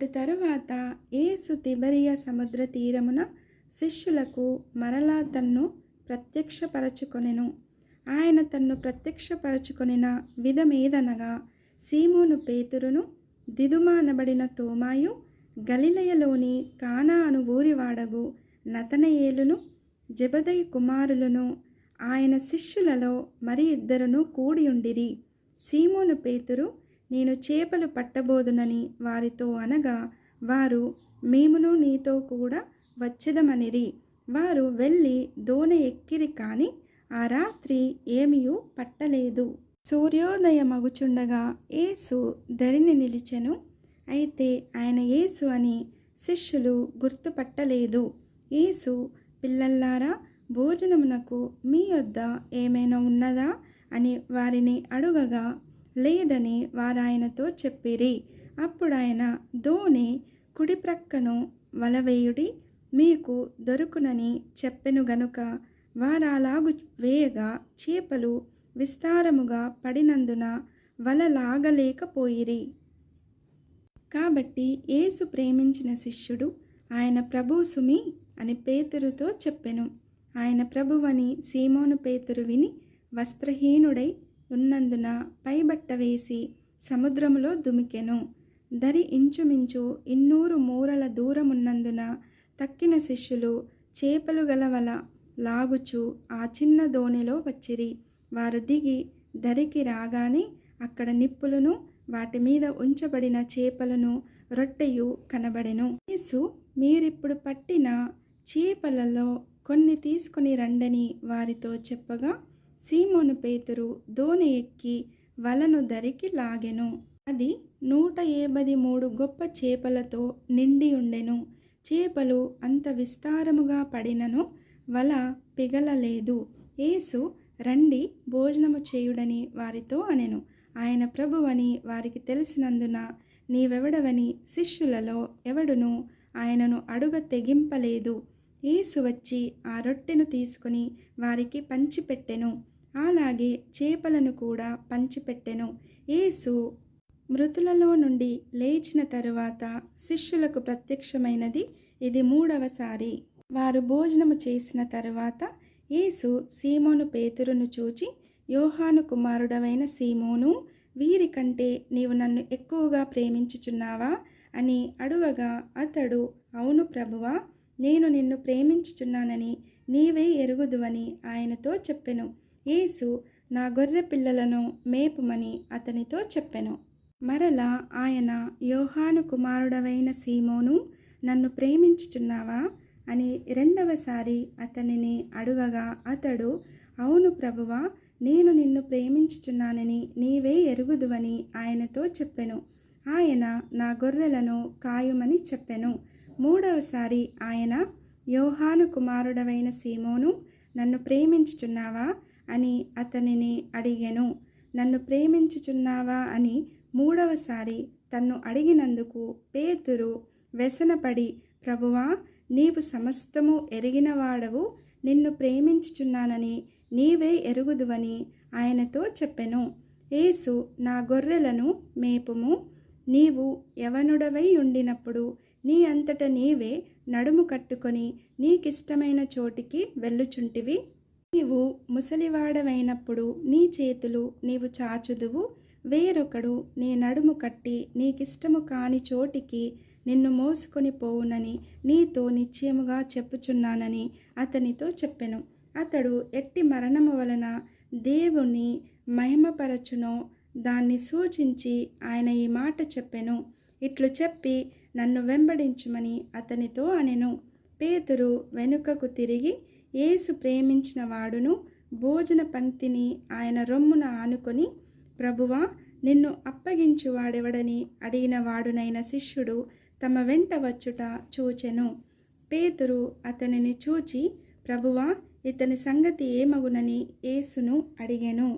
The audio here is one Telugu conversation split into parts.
అటు తరువాత యేసు తిబరియ సముద్ర తీరమున శిష్యులకు మరలా తన్ను ప్రత్యక్షపరచుకొనెను. ఆయన తన్ను ప్రత్యక్షపరచుకొనిన విధమేదనగా సీమోను పేతురును దిదుమానబడిన తోమాయు గలిలయలోని కానా అను ఊరివాడగు నతనయేలును జబదయ్ కుమారులను ఆయన శిష్యులలో మరి ఇద్దరును కూడి ఉండిరి సీమోను పేతురు నేను చేపలు పట్టబోదునని వారితో అనగా వారు మేమును నీతో కూడా వచ్చెదమనిరి. వారు వెళ్ళి దోణ ఎక్కిరి కానీ ఆ రాత్రి ఏమీయూ పట్టలేదు. సూర్యోదయమగుచుండగా యేసు ధరిని నిలిచెను. అయితే ఆయన యేసు అని శిష్యులు గుర్తుపట్టలేదు. యేసు పిల్లల్లారా భోజనమునకు మీ వద్ద ఏమైనా ఉన్నదా? అని వారిని అడుగగా లేదని వారాయనతో చెప్పిరి. అప్పుడాయన ధోని కుడి ప్రక్కను వలవేయుడి మీకు దొరుకునని చెప్పెను గనుక వారాలాగు వేయగా చేపలు విస్తారముగా పడినందున వల లాగలేకపోయిరి కాబట్టి యేసు ప్రేమించిన శిష్యుడు ఆయన ప్రభు సుమి అని పేతురుతో చెప్పెను. ఆయన ప్రభువని సీమోను పేతురు విని వస్త్రహీనుడై ఉన్నందున పైబట్ట వేసి సముద్రములో దుమికెను. దరి ఇంచుమించు ఇన్నూరు మూరల దూరమున్నందున తక్కిన శిష్యులు చేపలు గలవల లాగుచు ఆ చిన్న దోణిలో వచ్చిరి. వారు దిగి దరికి రాగానే అక్కడ నిప్పులను వాటి మీద ఉంచబడిన చేపలను రొట్టెయు కనబడెను. యేసు మీరిప్పుడు పట్టిన చేపలలో కొన్ని తీసుకుని రండని వారితో చెప్పగా సీమోను పేతురు దోణి ఎక్కి వలను దరికి లాగెను. అది నూట ఏబది మూడు గొప్ప చేపలతో నిండి ఉండెను. చేపలు అంత విస్తారముగా పడినను వల పిగలలేదు. యేసు రండి భోజనము చేయుడని వారితో అనెను. ఆయన ప్రభువని వారికి తెలిసినందున నీవెవడవని శిష్యులలో ఎవడును ఆయనను అడుగ తెగింపలేదు. యేసు వచ్చి ఆ రొట్టెను తీసుకుని వారికి పంచిపెట్టెను. అలాగే చేపలను కూడా పంచిపెట్టెను. యేసు మృతులలో నుండి లేచిన తరువాత శిష్యులకు ప్రత్యక్షమైనది. ఇది మూడవసారి వారు భోజనము చేసిన తరువాత యేసు సీమోను పేతురును చూచి యోహాను కుమారుడవైన సీమోను వీరికంటే నీవు నన్ను ఎక్కువగా ప్రేమించుచున్నావా? అని అడుగగా అతడు అవును ప్రభువా నేను నిన్ను ప్రేమించుచున్నానని నీవే ఎరుగుదువని ఆయనతో చెప్పెను. యేసు నా గొర్రె పిల్లలను మేపుమని అతనితో చెప్పెను. మరలా ఆయన యోహాను కుమారుడవైన సీమోను నన్ను ప్రేమించుచున్నావా? అని రెండవసారి అతనిని అడుగగా అతడు అవును ప్రభువా నేను నిన్ను ప్రేమించుచున్నానని నీవే ఎరుగుదువని ఆయనతో చెప్పెను. ఆయన నా గొర్రెలను కాయుమని చెప్పెను. మూడవసారి ఆయన యోహాను కుమారుడవైన సీమోను నన్ను ప్రేమించుచున్నావా? అని అతనిని అడిగెను. నన్ను ప్రేమించుచున్నావా? అని మూడవసారి తన్ను అడిగినందుకు పేతురు వ్యసనపడి ప్రభువా నీవు సమస్తము ఎరిగినవాడవు. నిన్ను ప్రేమించుచున్నానని నీవే ఎరుగుదువని ఆయనతో చెప్పెను. యేసు నా గొర్రెలను మేపుము. నీవు యవనుడవై ఉండినప్పుడు నీ అంతట నీవే నడుము కట్టుకొని నీకిష్టమైన చోటికి వెళ్ళుచుంటివి. నీవు ముసలివాడవైనప్పుడు నీ చేతులు నీవు చాచుదువు. వేరొకడు నీ నడుము కట్టి నీకిష్టము కాని చోటికి నిన్ను మోసుకొని పోవునని నీతో నిశ్చయముగా చెప్పుచున్నానని అతనితో చెప్పెను. అతడు ఎట్టి మరణము వలన దేవుని మహిమపరచునో దాన్ని సూచించి ఆయన ఈ మాట చెప్పెను. ఇట్లు చెప్పి నన్ను వెంబడించుమని అతనితో అనెను. పేతురు వెనుకకు తిరిగి యేసు ప్రేమించిన వాడును భోజన పంక్తిని ఆయన రొమ్మున ఆనుకొని ప్రభువా నిన్ను అప్పగించువాడెవడని అడిగిన వాడునైన శిష్యుడు తమ వెంట వచ్చుట చూచెను. పేతురు అతనిని చూచి ప్రభువా ఇతని సంగతి ఏమగునని యేసును అడిగెను.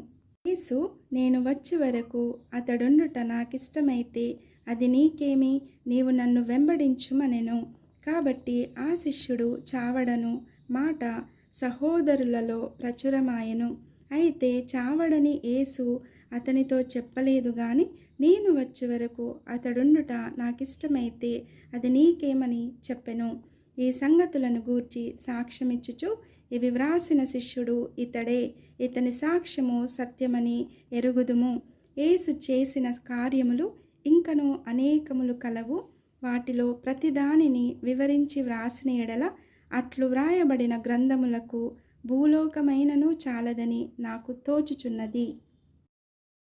యేసు నేను వచ్చే వరకు అతడుండుట నాకిష్టమైతే అది నీకేమి? నీవు నన్ను వెంబడించుమనెను. కాబట్టి ఆ శిష్యుడు చావడను మాట సహోదరులలో ప్రచురమాయెను. అయితే చావడని యేసు అతనితో చెప్పలేదు గాని నేను వచ్చే వరకు అతడుండుట నాకిష్టమైతే అది నీకేమని చెప్పెను. ఈ సంగతులను గూర్చి సాక్ష్యమిచ్చుచు ఇవి వ్రాసిన శిష్యుడు ఇతడే. ఇతని సాక్ష్యము సత్యమని ఎరుగుదుము. యేసు చేసిన కార్యములు ఇంకను అనేకములు కలవు. వాటిలో ప్రతిదానిని వివరించి వ్రాసిన ఎడల అట్లు వ్రాయబడిన గ్రంథములకు భూలోకమైనను చాలదని నాకు తోచుచున్నది.